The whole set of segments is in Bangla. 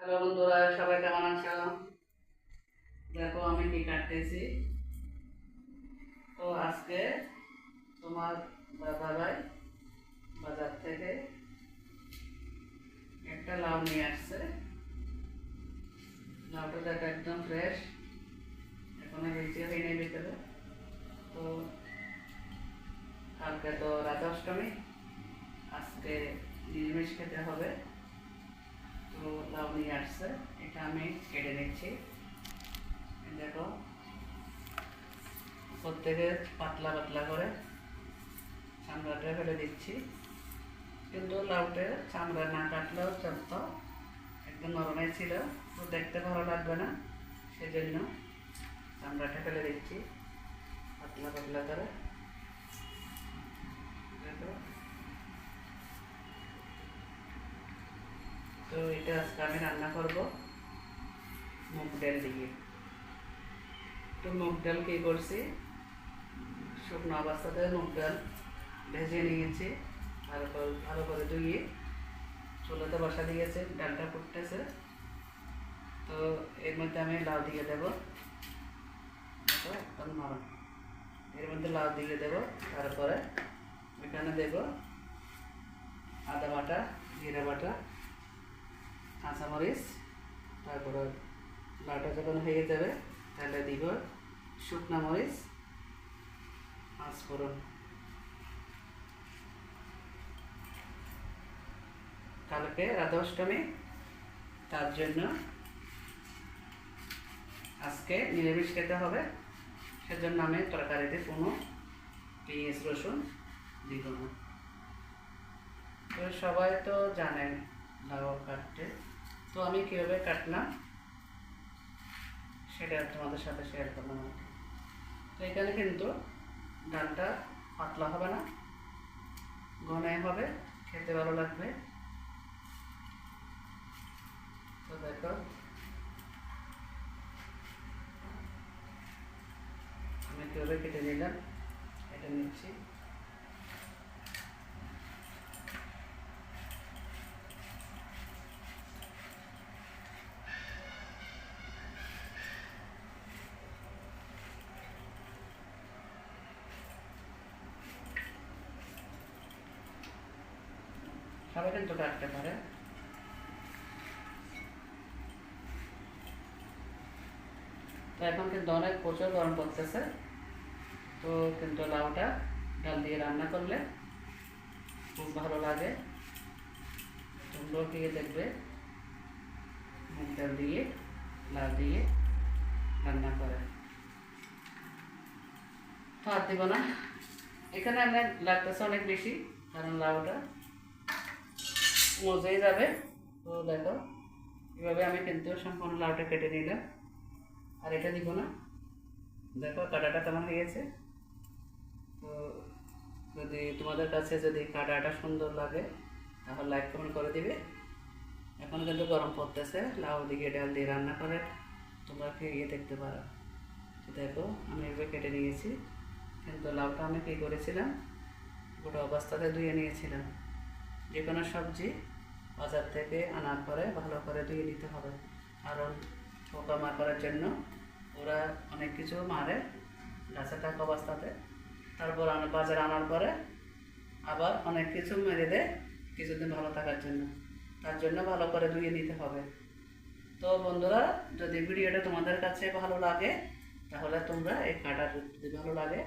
হ্যালো বন্ধুরা, সবাই কেমন আছো? দেখো আমি কি কাটতেছি। তো আজকে তোমার দাদা ভাই বাজার থেকে একটা লাউ নিয়ে আসছে। লাউটা দেখো একদম ফ্রেশ এখনও বেঁচে হয়নি ভিতরে। তো কালকে তো রাধা অষ্টমী, আজকে নিরামিষ খেতে হবে। তো লাউ নিয়ে আসছে। এটা আমি কেটে নিচ্ছি। দেখো। প্রত্যেকে পাতলা পাতলা করে চামড়াটা ফেলে দিচ্ছি। কিন্তু লাউটা চামড়া না কাটলেও চলতো। একদম নরমই ছিল। তো দেখতে ভালো লাগবে না। সেজন্য চামড়াটা ফেলে দিচ্ছি। পাতলা পাতলা করে। দেখো তো এটা আজকে আমি রান্না করব। মুগ ডাল দিয়ে। তো মুগ ডাল কী করছি? শুকনো অবস্থাতে মুগ ডাল ভেজে নিয়েছি। ভালো করে ভালো করে ধুয়ে চুলোতে বসা দিয়েছে, ডালটা ফুটতেছে। তো এর মধ্যে আমি লাউ দিয়ে দেবো। একদম নরম। এর মধ্যে লাউ দিয়ে দেবো, তারপরে এখানে দেবো আদা বাটা, জিরা বাটা। কাঁচামরিচ তারপরে লাউটা যখন হয়ে যাবে, তাহলে দিব শুকনা মরিচ পাঁচফোড়ন কালকে রাধা অষ্টমী তার জন্য আজকে নিরামিষ খেতে হবে, সেজন্য আমি তরকারিতে কোনো পেঁয়াজ, রসুন দিব না। তো সবাই তো জানেন লাউ কাটতে। তো আমি কীভাবে কাটলাম, সেটা তোমাদের সাথে শেয়ার করলাম কি। তো এখানে কিন্তু ডালটা পাতলা হবে না, ঘনায় হবে, খেতে ভালো লাগবে তো দেখো, আমি কীভাবে কেটে নিলাম, এটা নিচ্ছি সবাই কিন্তু কাটতে পারে তো এখন কিন্তু অনেক প্রচুর গরম পড়তেছে। তো কিন্তু লাউটা ডাল দিয়ে রান্না করলে খুব ভালো লাগে। তোমরাও দিয়ে দেখবে। মুগ ডাল দিয়ে, লাউ দিয়ে রান্না করে। তো আর দিব না। এখানে আমরা লাগতেছে অনেক বেশি, কারণ লাউটা মজেই যাবে। তো দেখো, এভাবে আমি কিন্তু সম্পূর্ণ লাউটা কেটে নিলাম। আর এটা দিব না। দেখো, কাটাটা কেমন হয়ে গেছে তো যদি তোমাদের কাছে যদি কাটাটা সুন্দর লাগে, তাহলে লাইক কমেন্ট করে দিবে। এখন কিন্তু গরম পড়তেছে। লাউ দিকে ডাল দিয়ে রান্না করে। তোমরা খেয়ে দেখতে পারো। দেখো, আমি এভাবে কেটে নিয়েছি। কিন্তু লাউটা আমি কী করেছিলাম? গোটা অবস্থাতে ধুয়ে নিয়েছিলাম। যে কোনো সবজি বাজার থেকে আনার পরে ভালো করে ধুয়ে নিতে হবে। কারণ পোকা মাকড়ের জন্য ওরা অনেক কিছু মারে গাছে থাকা অবস্থাতে। তারপর বাজারে আনার পরে আবার অনেক কিছু মেরে দেয় কিছুদিন ভালো থাকার জন্য। তার জন্য ভালো করে ধুয়ে নিতে হবে। তো বন্ধুরা, যদি ভিডিওটা তোমাদের কাছে ভালো লাগে, তাহলে তোমরা এই কাটা যদি ভালো লাগে,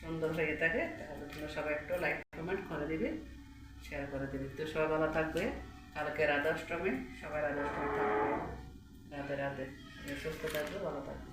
সুন্দর হয়ে থাকে, তাহলে তোমরা সবাই একটু লাইক কমেন্ট করে দিবে। শেয়ার করে দেবে। তো সবাই ভালো থাকবে। কালকে রাধা অষ্টমী, সবাই রাধা অষ্টমী থাকবে। রাতে রাতে সুস্থ থাকবে, ভালো থাকবে।